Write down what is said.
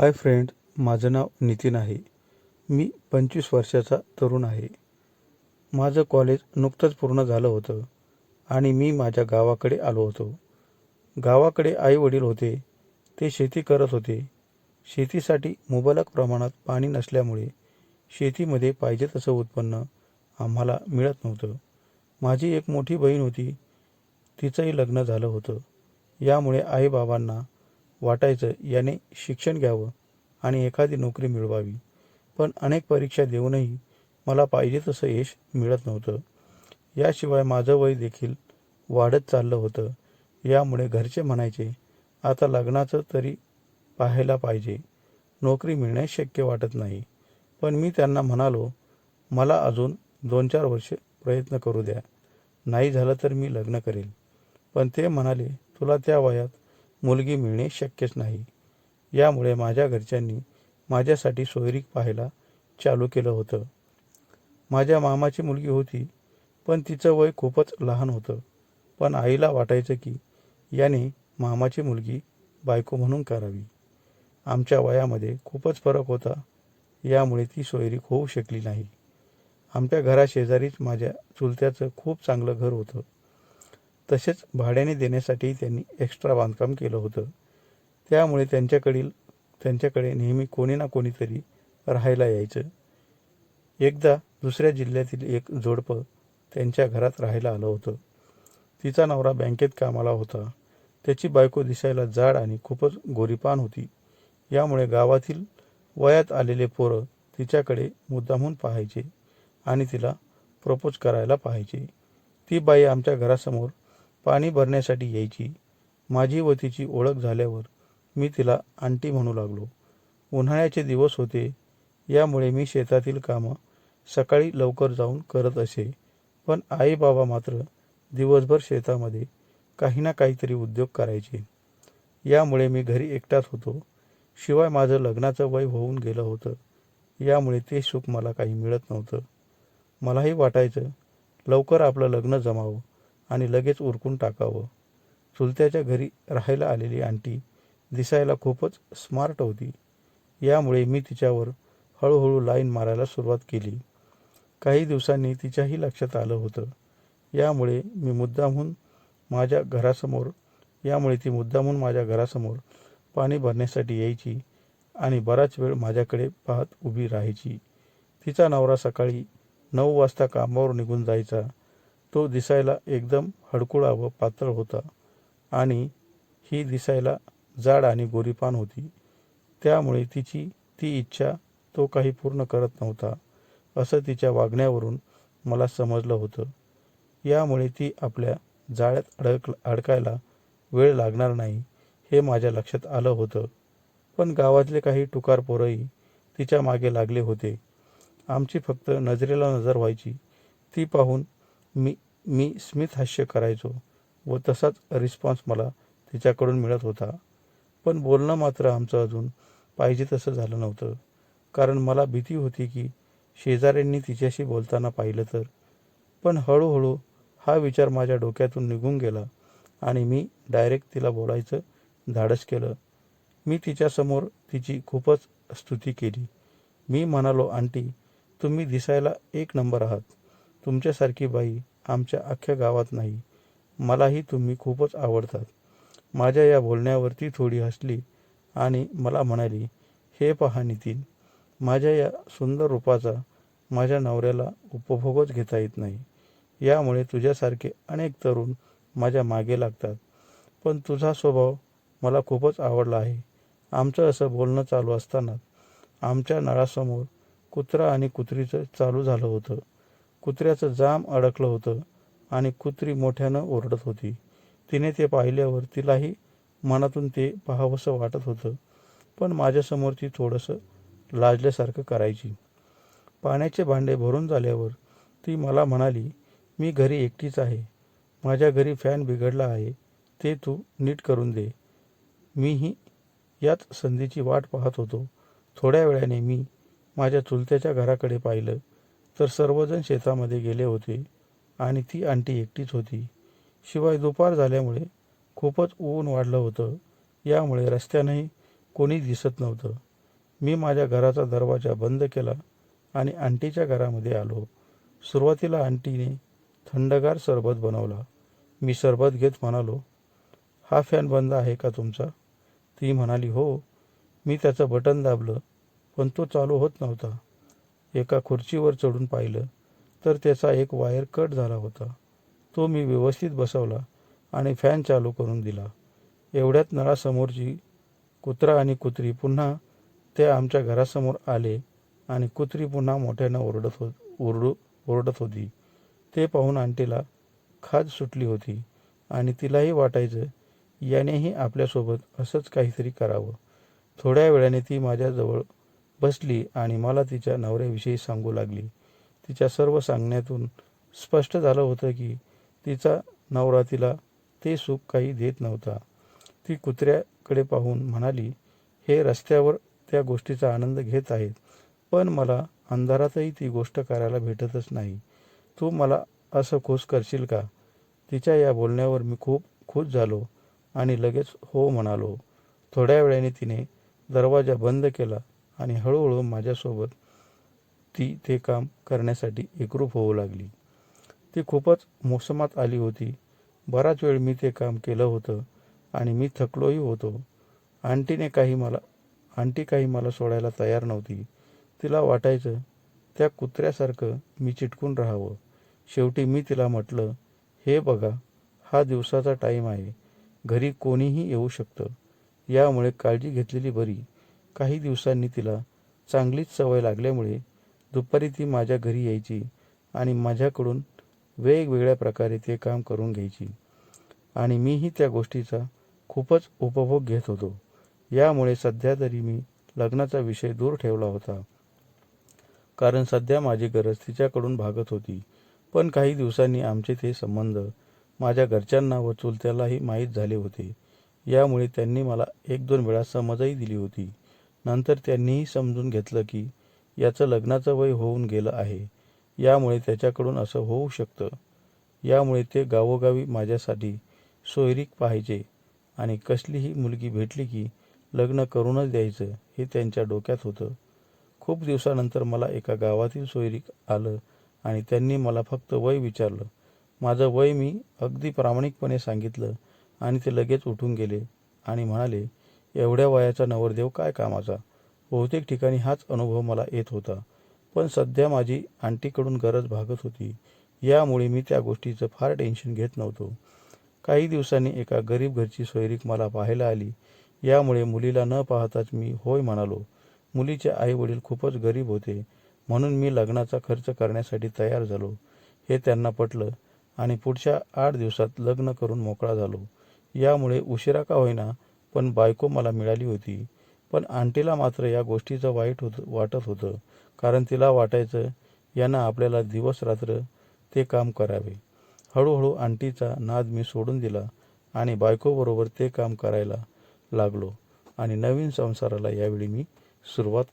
Hi friend माझं नाव नितीन आहे. मी पंचवीस वर्षाचा तरुण आहे. माझं कॉलेज नुकतंच पूर्ण झालं होतं आणि मी माझ्या गावाकडे आलो होतो. गावाकडे आई वडील होते ते शेती करत होते. शेतीसाठी मुबलक प्रमाणात पाणी नसल्यामुळे शेतीमध्ये पाहिजे तसं उत्पन्न आम्हाला मिळत नव्हतं. माझी एक मोठी बहीण होती तिचंही लग्न झालं होतं. यामुळे आईबाबांना वाटायचं याने शिक्षण घ्यावं आणि एखादी नोकरी मिळवावी. पण अनेक परीक्षा देऊनही मला पाहिजे तसं यश मिळत नव्हतं. याशिवाय माझं वय देखील वाढत चाललं होतं. यामुळे घरचे म्हणायचे आता लग्नाचं तरी पाहायला पाहिजे. नोकरी मिळणे शक्य वाटत नाही. पण मी त्यांना म्हणालो मला अजून दोन चार वर्ष प्रयत्न करू द्या. नाही झालं तर मी लग्न करेल. पण ते म्हणाले तुला त्या वयात मुलगी मिळणे शक्यच नाही. यामुळे माझ्या घरच्यांनी माझ्यासाठी सोयरीक पाहायला चालू केलं होतं. माझ्या मामाची मुलगी होती पण तिचं वय खूपच लहान होतं. पण आईला वाटायचं की याने मामाची मुलगी बायको म्हणून करावी. आमच्या वयामध्ये खूपच फरक होता यामुळे ती सोयरीक होऊ शकली नाही. आमच्या घराशेजारीच माझ्या चुलत्याचं खूप चांगलं घर होतं. तसेच भाड्याने देण्यासाठी त्यांनी एक्स्ट्रा बांधकाम केलं होतं. त्यामुळे त्यांच्याकडील त्यांच्याकडे नेहमी कोणी ना कोणीतरी राहायला यायचं. एकदा दुसऱ्या जिल्ह्यातील एक जोडपं त्यांच्या घरात राहायला आलं होतं. तिचा नवरा बँकेत कामाला होता. त्याची बायको दिसायला जाड आणि खूपच गोरीपान होती. यामुळे गावातील वयात आलेले पोरं तिच्याकडे मुद्दामहून पाहायचे आणि तिला प्रपोज करायला पाहायचे. ती बाई आमच्या घरासमोर पाणी भरण्यासाठी यायची. माझी व तिची ओळख झाल्यावर मी तिला आंटी म्हणू लागलो. उन्हाळ्याचे दिवस होते. यामुळे मी शेतातील कामं सकाळी लवकर जाऊन करत असे. पण आई बाबा मात्र दिवसभर शेतामध्ये काही ना काहीतरी उद्योग करायचे. यामुळे मी घरी एकटाच होतो. शिवाय माझं लग्नाचं वय होऊन गेलं होतं. यामुळे ते सुख मला काही मिळत नव्हतं. मलाही वाटायचं लवकर आपलं लग्न जमावं. आणि लगेच उरकून टाकावं. चुलत्याच्या घरी राहायला आलेली आंटी दिसायला खूपच स्मार्ट होती. यामुळे मी तिच्यावर हळूहळू लाईन मारायला सुरुवात केली. काही दिवसांनी तिच्याही लक्षात आलं होतं. यामुळे मी मुद्दामहून माझ्या घरासमोर यामुळे ती मुद्दामहून माझ्या घरासमोर पाणी भरण्यासाठी यायची आणि बराच वेळ माझ्याकडे पाहत उभी राहायची. तिचा नवरा सकाळी नऊ वाजता कामावर निघून जायचा. तो दिसायला एकदम हडकुळा व पातळ होता आणि ही दिसायला जाड आणि गोरीपान होती. त्यामुळे तिची ती इच्छा तो काही पूर्ण करत नव्हता असं तिच्या वागण्यावरून मला समजलं होतं. यामुळे ती आपल्या जाळ्यात अडक अडकायला वेळ लागणार नाही हे माझ्या लक्षात आलं होतं. पण गावातले काही टुकार पोरंही तिच्यामागे लागले होते. आमची फक्त नजरेला नजर व्हायची. ती पाहून मी मी स्मित हास्य करायचो व तसाच रिस्पॉन्स मला तिच्याकडून मिळत होता. पण बोलणं मात्र आमचं अजून पाहिजे तसं झालं नव्हतं. कारण मला भीती होती की शेजाऱ्यांनी तिच्याशी बोलताना पाहिलं तर. पण हळूहळू हा विचार माझ्या डोक्यातून निघून गेला आणि मी डायरेक्ट तिला बोलायचं धाडस केलं. मी तिच्यासमोर तिची खूपच स्तुती केली. मी म्हणालो आंटी तुम्ही दिसायला एक नंबर आहात. तुमच्यासारखी बाई आमच्या अख्ख्या गावात नाही. मलाही तुम्ही खूपच आवडतात. माझ्या या बोलण्यावरती थोडी हसली आणि मला म्हणाली हे पहा नितीन माझ्या या सुंदर रूपाचा माझ्या नवऱ्याला उपभोगच घेता येत नाही. यामुळे तुझ्यासारखे अनेक तरुण माझ्या मागे लागतात. पण तुझा स्वभाव मला खूपच आवडला आहे. आमचं असं बोलणं चालू असताना आमच्या नळासमोर कुत्रा आणि कुत्रीचं चालू झालं होतं. कुत्र्याचं जाम अडकलं होतं आणि कुत्री मोठ्यानं ओरडत होती. तिने ते पाहिल्यावर तिलाही मनातून ते पाहावंसं वाटत होतं. पण माझ्यासमोर ती थोडंसं लाजल्यासारखं करायची. पाण्याचे भांडे भरून झाल्यावर ती मला म्हणाली मी घरी एकटीच आहे. माझ्या घरी फॅन बिघडला आहे. ते तू नीट करून दे. मीही याच संधीची वाट पाहत होतो. थोड्या वेळाने मी माझ्या चुलत्याच्या घराकडे पाहिलं. तर सर्वजण शेतामध्ये गेले होते आणि ती आंटी एकटीच होती. शिवाय दुपार झाल्यामुळे खूपच ऊन वाढलं होतं. यामुळे रस्त्यानंही कोणी दिसत नव्हतं. मी माझ्या घराचा दरवाजा बंद केला आणि आंटीच्या घरामध्ये आलो. सुरुवातीला आंटीने थंडगार सरबत बनवला. मी सरबत घेत म्हणालो हा फॅन बंद आहे का तुमचा? ती म्हणाली हो. मी त्याचं बटन दाबलं पण तो चालू होत नव्हता. एका खुर्चीवर चढून पाहिलं तर त्याचा एक वायर कट झाला होता. तो मी व्यवस्थित बसवला आणि फॅन चालू करून दिला. एवढ्यात नळासमोरची कुत्रा आणि कुत्री पुन्हा ते आमच्या घरासमोर आले आणि कुत्री पुन्हा मोठ्यानं ओरडत हो ओरडू ओरडत होती. ते पाहून आंटीला खाज सुटली होती आणि तिलाही वाटायचं यानेही आपल्यासोबत असंच काहीतरी करावं. थोड्या वेळाने ती माझ्याजवळ बसली आणि मला तिच्या नवऱ्याविषयी सांगू लागली. तिच्या सर्व सांगण्यातून स्पष्ट झालं होतं की तिचा नवरा तिला ते सुख काही देत नव्हता. ती कुत्र्याकडे पाहून म्हणाली हे रस्त्यावर त्या गोष्टीचा आनंद घेत आहेत पण मला अंधारातही ती गोष्ट करायला भेटतच नाही. तू मला असं खुश करशील का तिच्या या बोलण्यावर मी खूप खुश झालो आणि लगेच हो म्हणालो. थोड्या वेळाने तिने दरवाजा बंद केला आणि हळूहळू माझ्यासोबत ती ते काम करण्यासाठी एकरूप होऊ लागली. ती खूपच मोसमात आली होती. बराच वेळ मी ते काम केलं होतं आणि मी थकलोही होतो. आंटीने काही मला आंटी काही मला सोडायला तयार नव्हती. तिला वाटायचं त्या कुत्र्यासारखं मी चिटकून राहावं. शेवटी मी तिला म्हटलं हे बघा हा दिवसाचा टाईम आहे. घरी कोणीही येऊ शकतं. यामुळे काळजी घेतलेली बरी. काही दिवसांनी तिला चांगलीच सवय लागल्यामुळे दुपारी ती माझ्या घरी यायची आणि माझ्याकडून वेगवेगळ्या प्रकारे ते काम करून घ्यायची. आणि मीही त्या गोष्टीचा खूपच उपभोग घेत होतो. यामुळे सध्या तरी मी लग्नाचा विषय दूर ठेवला होता. कारण सध्या माझी गरज तिच्याकडून भागत होती. पण काही दिवसांनी आमचे ते संबंध माझ्या घरच्यांना व चुलत्यालाही माहीत झाले होते. यामुळे त्यांनी मला एक दोन वेळा समजही दिली होती. नंतर त्यांनीही समजून घेतलं की याचं लग्नाचं वय होऊन गेलं आहे. यामुळे त्याच्याकडून असं होऊ शकतं. यामुळे ते गावोगावी माझ्यासाठी सोयरीक पाहिजे आणि कसलीही मुलगी भेटली की लग्न करूनच द्यायचं हे त्यांच्या डोक्यात होतं. खूप दिवसानंतर मला एका गावातील सोयरीक आलं आणि त्यांनी मला फक्त वय विचारलं. माझं वय मी अगदी प्रामाणिकपणे सांगितलं आणि ते लगेच उठून गेले आणि म्हणाले एवढ्या वयाचा नवरदेव काय कामाचा? बहुतेक ठिकाणी हाच अनुभव मला येत होता. पण सध्या माझी आंटीकडून गरज भागत होती. यामुळे मी त्या गोष्टीचं फार टेन्शन घेत नव्हतो. काही दिवसांनी एका गरीब घरची सोयरीक मला पाहायला आली. यामुळे मुलीला न पाहताच मी होय म्हणालो. मुलीचे आई वडील खूपच गरीब होते. म्हणून मी लग्नाचा खर्च करण्यासाठी तयार झालो. हे त्यांना पटलं आणि पुढच्या आठ दिवसात लग्न करून मोकळा झालो. यामुळे उशिरा का होईना पण बायको मला मिळाली होती. पण आंटीला मात्र या गोष्टीचं वाईट होत वाटत होतं. कारण तिला वाटायचं यानं आपल्याला दिवस रात्र ते काम करावे. हळूहळू आंटीचा नाद मी सोडून दिला आणि बायकोबरोबर ते काम करायला लागलो. आणि नवीन संसाराला यावेळी मी सुरुवात